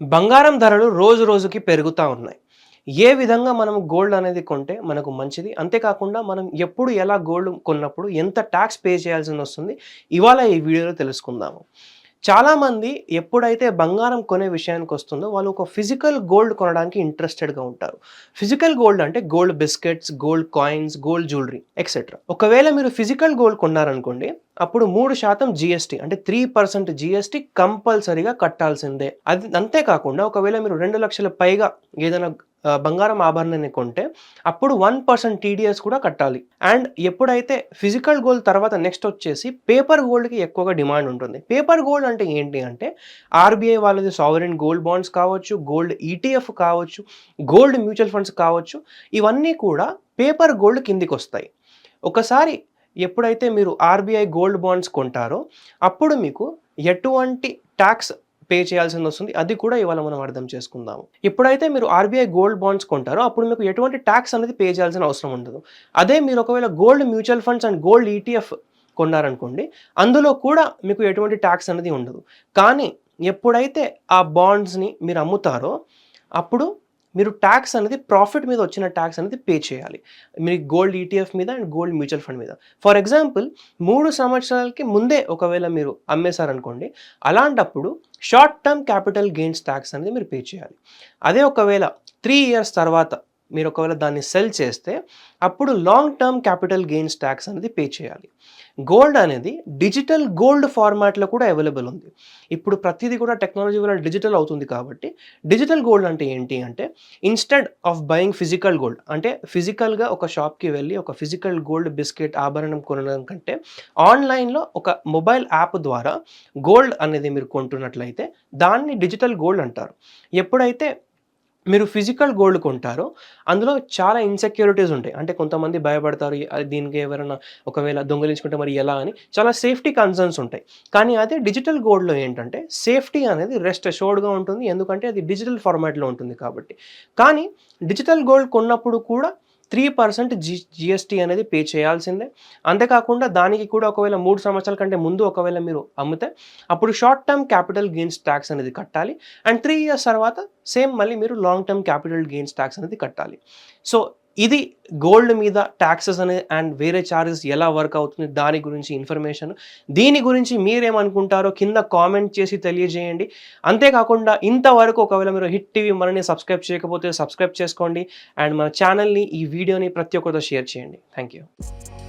బంగారం ధరలు రోజు రోజుకి పెరుగుతూ ఉన్నాయి. ఏ విధంగా మనం గోల్డ్ అనేది కొంటే మనకు మంచిది. అంతేకాకుండా మనం ఎప్పుడు ఎలా గోల్డ్ కొన్నప్పుడు ఎంత ట్యాక్స్ పే చేయాల్సి వస్తుంది ఇవాళ ఈ వీడియోలో తెలుసుకుందాము. చాలామంది ఎప్పుడైతే బంగారం కొనే విషయానికి వస్తుందో వాళ్ళు ఒక ఫిజికల్ గోల్డ్ కొనడానికి ఇంట్రెస్టెడ్గా ఉంటారు. ఫిజికల్ గోల్డ్ అంటే gold biscuits gold coins gold jewellery etcetera ఒకవేళ మీరు ఫిజికల్ గోల్డ్ కొన్నారనుకోండి అప్పుడు మూడు శాతం జిఎస్టీ అంటే త్రీ పర్సెంట్ జిఎస్టీ కంపల్సరీగా కట్టాల్సిందే. అది అంతేకాకుండా ఒకవేళ మీరు రెండు లక్షల పైగా ఏదైనా బంగారం ఆభరణాన్ని కొంటే అప్పుడు వన్ పర్సెంట్ టీడీఎస్ కూడా కట్టాలి. అండ్ ఎప్పుడైతే ఫిజికల్ గోల్డ్ తర్వాత నెక్స్ట్ వచ్చేసి పేపర్ గోల్డ్కి ఎక్కువగా డిమాండ్ ఉంటుంది. పేపర్ గోల్డ్ అంటే ఏంటి అంటే ఆర్బీఐ వాళ్ళది సావరెన్ గోల్డ్ బాండ్స్ కావచ్చు గోల్డ్ ఈటీఎఫ్ కావచ్చు గోల్డ్ మ్యూచువల్ ఫండ్స్ కావచ్చు ఇవన్నీ కూడా పేపర్ గోల్డ్ కిందికి వస్తాయి. ఒకసారి ఎప్పుడైతే మీరు ఆర్బీఐ గోల్డ్ బాండ్స్ కొంటారో అప్పుడు మీకు ఎటువంటి ట్యాక్స్ పే చేయాల్సింది వస్తుంది. అది కూడా ఇవాళ మనం అర్థం చేసుకుందాము. ఎప్పుడైతే మీరు ఆర్బీఐ గోల్డ్ బాండ్స్ కొంటారో అప్పుడు మీకు ఎటువంటి ట్యాక్స్ అనేది పే చేయాల్సిన అవసరం ఉండదు. అదే మీరు ఒకవేళ gold mutual funds and gold ETF కొన్నారనుకోండి అందులో కూడా మీకు ఎటువంటి ట్యాక్స్ అనేది ఉండదు. కానీ ఎప్పుడైతే ఆ బాండ్స్ని మీరు అమ్ముతారో అప్పుడు మీరు ట్యాక్స్ అనేది ప్రాఫిట్ మీద వచ్చిన ట్యాక్స్ అనేది పే చేయాలి. మీరు గోల్డ్ ఈటీఎఫ్ మీద అండ్ గోల్డ్ మ్యూచువల్ ఫండ్ మీద. ఫర్ ఎగ్జాంపుల్ మూడు సంవత్సరాలకి ముందే ఒకవేళ మీరు అమ్మేశారనుకోండి అలాంటప్పుడు short term capital gains tax అనేది మీరు పే చేయాలి. అదే ఒకవేళ త్రీ ఇయర్స్ తర్వాత మీరు ఒకవేళ దాన్ని సెల్ చేస్తే అప్పుడు long term capital gains tax అనేది పే చేయాలి. గోల్డ్ అనేది డిజిటల్ గోల్డ్ ఫార్మాట్లో కూడా అవైలబుల్ ఉంది. ఇప్పుడు ప్రతిదీ కూడా టెక్నాలజీ వల్ల డిజిటల్ అవుతుంది కాబట్టి డిజిటల్ గోల్డ్ అంటే ఏంటి అంటే instead of buying physical gold అంటే ఫిజికల్గా ఒక షాప్కి వెళ్ళి ఒక ఫిజికల్ గోల్డ్ బిస్కెట్ ఆభరణం కొనడం కంటే ఆన్లైన్లో ఒక మొబైల్ యాప్ ద్వారా గోల్డ్ అనేది మీరు కొంటున్నట్లయితే దాన్ని డిజిటల్ గోల్డ్ అంటారు. ఎప్పుడైతే మీరు ఫిజికల్ గోల్డ్ కొంటారో అందులో చాలా ఇన్సెక్యూరిటీస్ ఉంటాయి. అంటే కొంతమంది భయపడతారు దీనికి ఎవరైనా ఒకవేళ దొంగలించుకుంటే మరి ఎలా? అని చాలా సేఫ్టీ కన్సర్న్స్ ఉంటాయి. కానీ అదే డిజిటల్ గోల్డ్లో ఏంటంటే సేఫ్టీ అనేది రెస్ట్ అషోర్డ్గా ఉంటుంది. ఎందుకంటే అది డిజిటల్ ఫార్మాట్లో ఉంటుంది కాబట్టి. కానీ డిజిటల్ గోల్డ్ కొన్నప్పుడు కూడా త్రీ పర్సెంట్ జి జిఎస్టీ అనేది పే చేయాల్సిందే. అంతేకాకుండా దానికి కూడా ఒకవేళ మూడు సంవత్సరాల కంటే ముందు ఒకవేళ మీరు అమ్మితే అప్పుడు short term capital gains tax అనేది కట్టాలి. అండ్ త్రీ ఇయర్స్ తర్వాత సేమ్ మళ్ళీ మీరు long term capital gains tax అనేది కట్టాలి. సో ఇది గోల్డ్ మీద ట్యాక్సెస్ అనే అండ్ వేరే ఛార్జెస్ ఎలా వర్క్ అవుతుంది దాని గురించి ఇన్ఫర్మేషన్ దీని గురించి మీరేమనుకుంటారో కింద కామెంట్ చేసి తెలియజేయండి. అంతేకాకుండా ఇంతవరకు ఒకవేళ మీరు హిట్ టీవీ మనని సబ్స్క్రైబ్ చేయకపోతే సబ్స్క్రైబ్ చేసుకోండి. అండ్ మన ఛానల్ని ఈ వీడియోని ప్రతి ఒక్కరితో షేర్ చేయండి. Thank you